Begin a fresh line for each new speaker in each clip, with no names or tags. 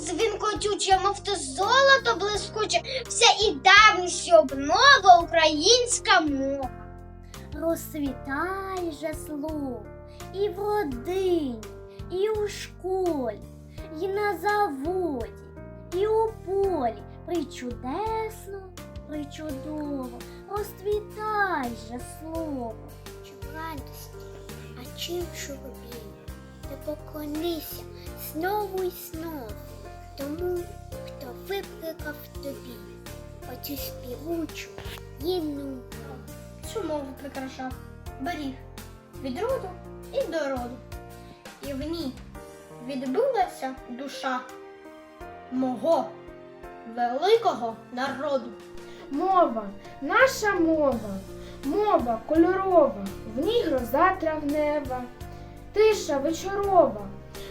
дзвінкотюче, мов то золото блискуче, вся і давність обнова українська мова.
Розцвітай же слово і в родині, і у школі, і на заводі, і у полі. Причудесно, причудово, розцвітай же слово.
Чи в радості, а чи в ти поклонися знову й знову тому, хто викликав тобі оцю співучу гімну мову.
Цю мову прикрашав беріг від роду і до роду. І в ній відбилася душа мого великого народу.
Мова, наша мова, мова кольорова, в ній гроза травнева, тиша вечорова,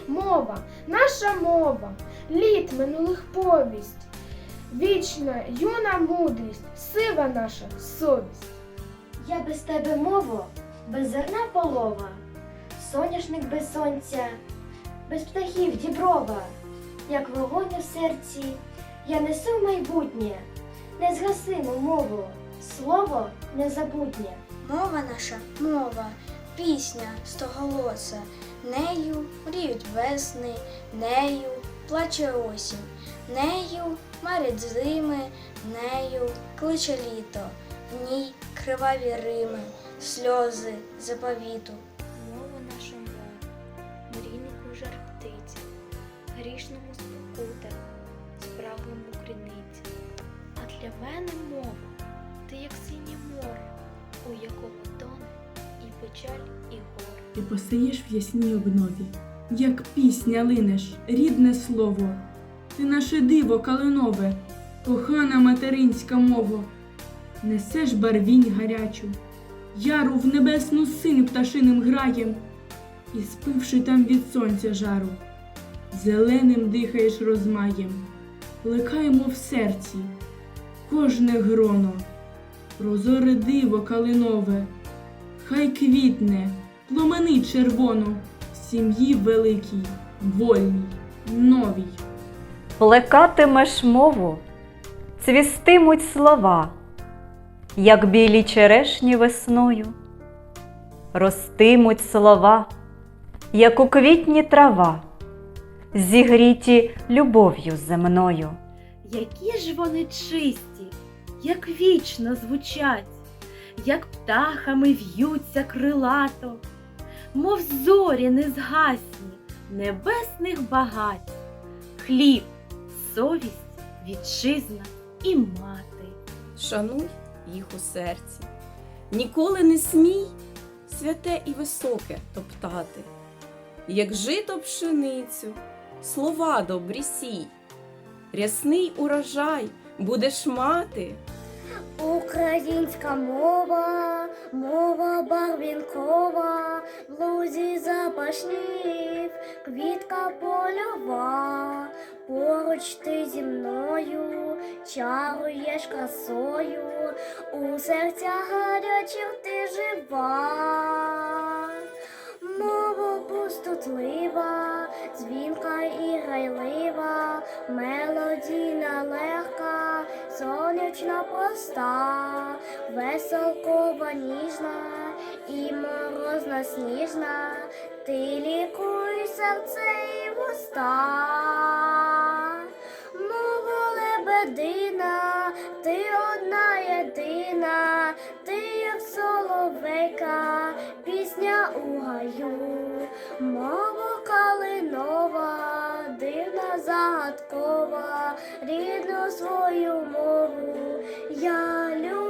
мова, наша мова, літ минулих повість, вічна юна мудрість, сива наша совість.
Я без тебе мова, без зерна полова, соняшник без сонця, без птахів діброва, як вогонь у серці, я несу майбутнє, незгасиму мову, слово незабутнє.
Мова наша мова, пісня стоголоса, нею мріють весни, нею плаче осінь, нею марять зими, нею кличе літо, в ній криваві рими, сльози заповіту.
Мова наша мова, мрійнику жар птиця, грішному спокута, спраглому криниця. А для мене мова, ти як синє море, у якому тоне печаль, і горе.
Ти посиєш в ясній обнові, як пісня линеш, рідне слово. Ти наше диво калинове, кохана материнська мова. Несеш барвінь гарячу, яру в небесну синь пташиним граєм, і спивши там від сонця жару, зеленим дихаєш розмаєм, плекаємо в серці кожне гроно, прозоре диво калинове, хай квітне, пломенить червоно в сім'ї великій, вольній, новій.
Плекатимеш мову, цвістимуть слова, як білі черешні весною, ростимуть слова, як у квітні трава, зігріті любов'ю земною.
Які ж вони чисті, як вічно звучать, як птахами в'ються крилато, мов зорі незгасні, небесних багать, хліб, совість, вітчизна і мати.
шануй їх у серці. Ніколи не смій святе і високе топтати, як жито пшеницю, слова добрі сій, рясний урожай будеш мати.
Українська мова, мова барвінкова, в лузі запашнів, квітка польова, поруч ти зі мною, чаруєш красою, у серцях гарячих ти жива. Мова пустотлива, дзвінка і грайлива, мелодійна легка, сонячна проста, веселкова ніжна і морозна сніжна, ти лікуй серце і вуста. Мова лебедина, ти одна єдина, ти як соловейка, пісня у гаю, загадкова, рідну свою мову я люблю.